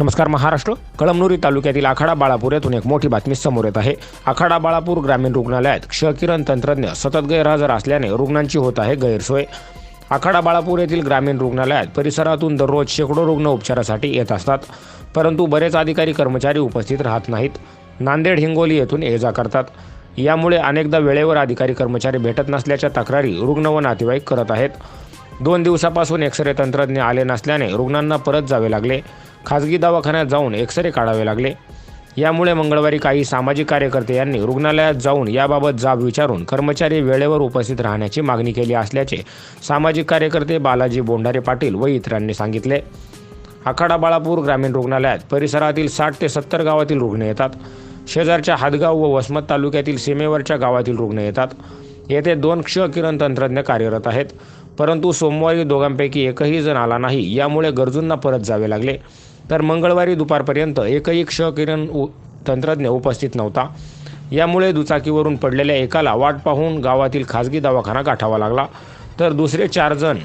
नमस्कार महाराष्ट्र. कळमनुरी तालुक्यातील आखाडा बाळापूर येथून एक मोठी बातमी समोर येत आहे. आखाडा बाळापूर ग्रामीण रुग्णालयात क्षकिरण तंत्रज्ञ सतत गैरहजर असल्याने रुग्णांची होत आहे गैरसोय. आखाडा बाळापूर येथील ग्रामीण रुग्णालयात परिसरातून दररोज शेकडो रुग्ण उपचारासाठी येत असतात. परंतु बरेच अधिकारी कर्मचारी उपस्थित राहत नाहीत. नांदेड हिंगोली येथून ये जा करतात. यामुळे अनेकदा वेळेवर अधिकारी कर्मचारी भेटत नसल्याच्या तक्रारी रुग्ण व नातेवाईक करत आहेत. दोन दिवसापासून एक्सरे तंत्रज्ञ आले नसल्याने रुग्णांना परत जावे लागले. खाजगी दवाखान्यात जाऊन एक्सरे काढावे लागले. यामुळे मंगळवारी काही सामाजिक कार्यकर्ते यांनी रुग्णालयात जाऊन याबाबत जाब विचारून कर्मचारी वेळेवर उपस्थित राहण्याची मागणी केली असल्याचे सामाजिक कार्यकर्ते बालाजी बोंडारे पाटील व इतरांनी सांगितले. आखाडा बाळापूर ग्रामीण रुग्णालयात परिसरातील साठ ते सत्तर गावातील रुग्ण येतात. शेजारच्या हादगाव व वसमत तालुक्यातील सीमेवरच्या गावातील रुग्ण येतात. येथे दोन क्ष किरण तंत्रज्ञ कार्यरत आहेत. परंतु सोमवारी दोघांपैकी एकही जण आला नाही. यामुळे गरजूंना परत जावे लागले. तर मंगळवारी दुपारपर्यंत एकही क्ष किरण उ तंत्रज्ञ उपस्थित नव्हता. यामुळे दुचाकीवरून पडलेल्या एकाला वाट पाहून गावातील खाजगी दवाखाना गाठावा लागला. तर दुसरे चार जण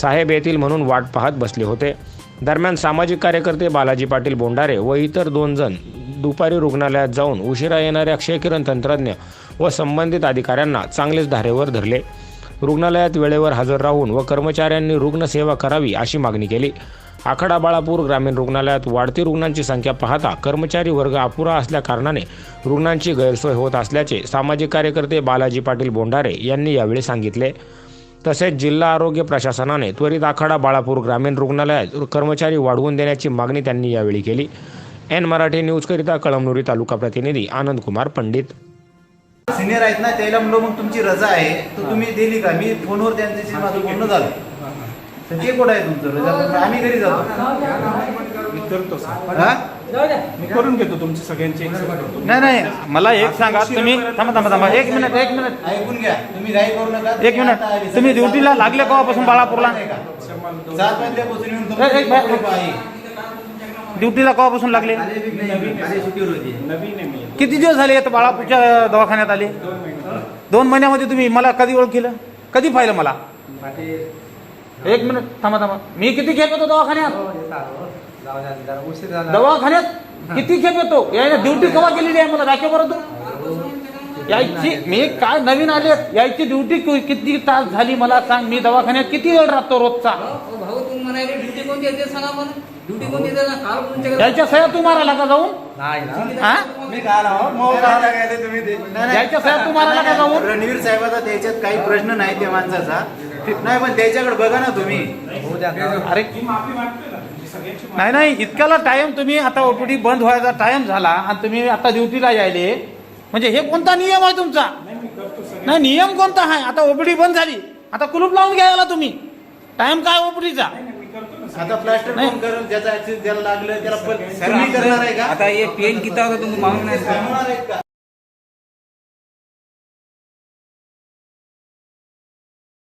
साहेब येतील म्हणून वाट पाहत बसले होते. दरम्यान सामाजिक कार्यकर्ते बालाजी पाटील बोंडारे व इतर दोन जण दुपारी रुग्णालयात जाऊन उशिरा येणाऱ्या क्षयकिरण तंत्रज्ञ व संबंधित अधिकाऱ्यांना चांगलेच धारेवर धरले. रुग्णालयात वेळेवर हजर राहून व कर्मचाऱ्यांनी रुग्णसेवा करावी अशी मागणी केली. आखाडा बाळापूर ग्रामीण रुग्णालयात वाढती रुग्णांची संख्या पाहता कर्मचारी वर्ग अपुरा असल्याकारणाने रुग्णांची गैरसोय होत असल्याचे सामाजिक कार्यकर्ते बालाजी पाटील बोंडारे यांनी यावेळी सांगितले. तसेच जिल्हा आरोग्य प्रशासनाने त्वरित आखाडा बाळापूर ग्रामीण रुग्णालयात कर्मचारी वाढवून देण्याची मागणी त्यांनी यावेळी केली. एन मराठी न्यूजकरिता कळमनुरी तालुका प्रतिनिधी आनंदकुमार पंडित. सिनियर आहेत ना त्याला म्हणलो मग तुमची रजा आहे तर तुम्ही दिली का? मी फोनवर त्यांच्याशी माझं बोलणं झालं. तर ते कुठं आहे तुमचं रजा? तर आम्ही घरी जातो. मी करतो सर. हा? मी करून घेतो तुमची सगळ्यांची. नाही नाही. मला एक सांगा तुम्ही थांबा थांबा थांबा. एक मिनिट एक मिनिट. ऐकून घ्या. तुम्ही घाई करू नका. एक मिनिट. आता आली. तुम्ही ड्युटीला लागले केव्हापासून बाळापूरला? येऊन एक- एक- ग्रुप आहे. ड्युटीला केव्हापासून लागले? किती दिवस झाले आता बाळापूरच्या दवाखान्यात आले? दोन महिन्यामध्ये तुम्ही मला कधी ओळखलं? कधी पाहिलं मला? एक मिनिट थांबा थांबा. मी किती खेप येतो दवाखान्यात? दवाखान्यात? किती खेप येतो? याने ड्युटी केव्हा केलेली आहे मला? दाखव बरं तू यायची मी काय नवीन आले यायची ड्युटी किती तास झाली मला सांग मी दवाखान्यात किती वेळ राहतो रोजचा? भाऊ तुम्ही म्हणाले ड्युटी कोणती आहे ते सांगा मला ड्युटी कोणती आहे ते सांगा. काल तुमच्याकडे याच्या सह्या तू मारायला का जाऊन? हा? मी काय आलो, मग काय लागायले तुम्ही ते? नाही, नाही. याच्या सह्या तू मारायला का जाऊन? रणवीर साहेबाचा त्याच्यात काही प्रश्न नाही त्या माणसाचा. नाही पण त्याच्याकडे बघा ना तुम्ही. अरे नाही नाही इतक्याला टाइम तुम्ही आता ओपीडी बंद व्हायचा टाइम झाला आणि तुम्ही आता ड्युटीला यायले. म्हणजे हे कोणता नियम आहे तुमचा? नाही नियम कोणता आहे? आता ओपीडी बंद झाली. आता कुलूप लावून घ्यायला तुम्ही. टाइम काय ओपीडीचा आता प्लास्टर नाही. कोण करून ज्याचा ऍक्सिडेंट ज्याला लागलं त्याला पण तुम्ही करणार आहे का? आता हे पेन किती होता तुम्ही मागून नाही